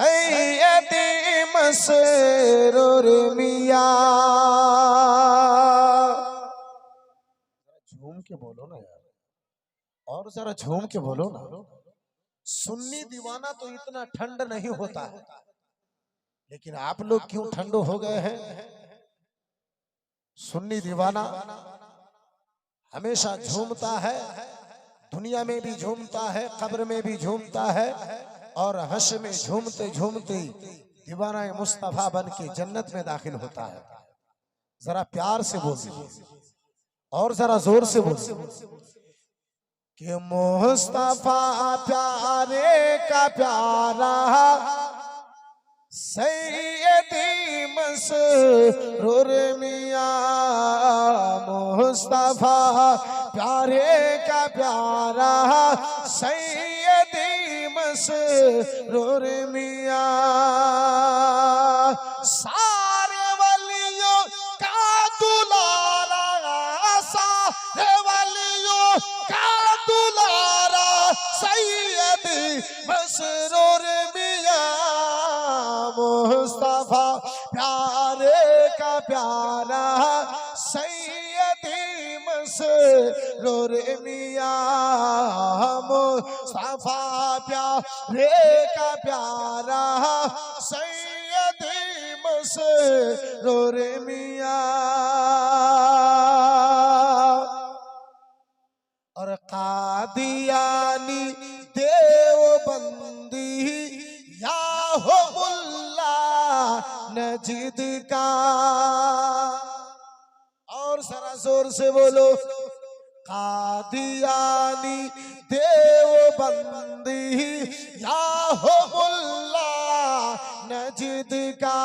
بولو نا اور ذرا جھوم کے بولو نا سنی دیوانہ تو اتنا ٹھنڈ نہیں ہوتا ہے لیکن آپ لوگ کیوں ٹھنڈ ہو گئے ہیں سنی دیوانہ ہمیشہ جھومتا ہے دنیا میں بھی جھومتا ہے قبر میں بھی جھومتا ہے اور حش میں جھومتے جھومتے دیوانہ مصطفیٰ بن کے جنت میں داخل ہوتا ہے ذرا پیار سے بول اور ذرا زور سے بول کہ مصطفیٰ پیارے کا پیارا سیدی مسرور میاں مصطفیٰ پیارے کا پیارا سہی সে রোরে মিয়া সারে বালিও কাতুলারা সারে বালিও কাতুলারা সৈয়দি মসরুর মিয়া মুস্তাফা प्यारे का प्यारा میاں ہم صفا کا پیارا سیدیم سے میاں اور قادیانی دیو بندی یا ہو نجد کا اور سرا زور سے بولو কাদিয়ানি দেওবন্দি ইয়াহুল্লা নজদ কা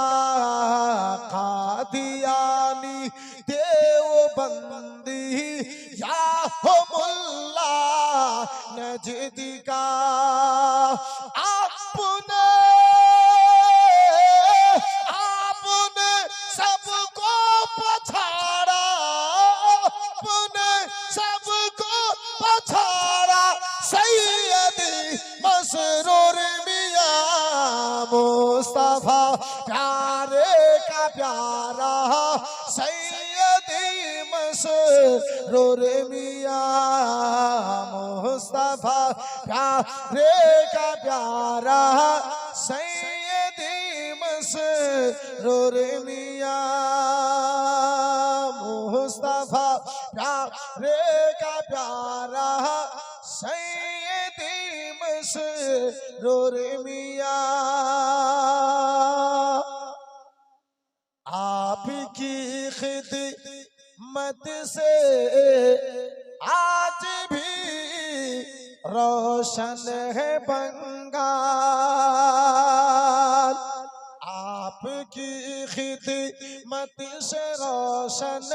কাদিয়ানি দেওবন্দি ইয়াহুল্লা নজদ কা मुस्तफा प्यारे का प्यारा सैयदी मसरूर मिया मुस्तफा प्यारे का प्यारा सैयदी मसरूर मिया मुस्तफा प्यारे का प्यारा सैयदी मसरूर मिया आपकी खिदमत से आज भी रोशन है बंगाल आपकी खिदमत से रोशन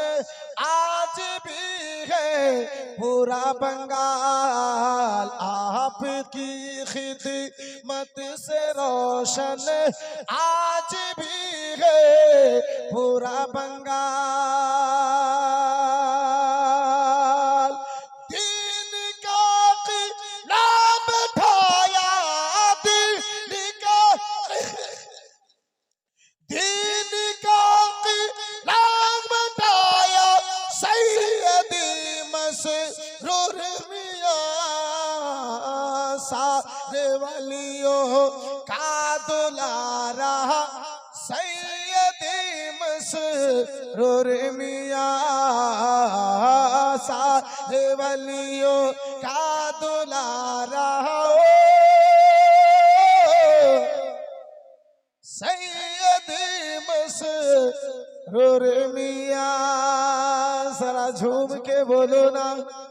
आज भी है पूरा बंगाल आपकी खिदमत से रोशन आज भी है पूरा बंगाल दीन का किला बैठाया दीन का दीन का किला बैठाया सैयद मसरूर मिया सारे वलियों का दुलारा مسرور میاں ساتھ ولیوں کا دلا رہا سید مسرور میاں ذرا جھوم کے بولو نا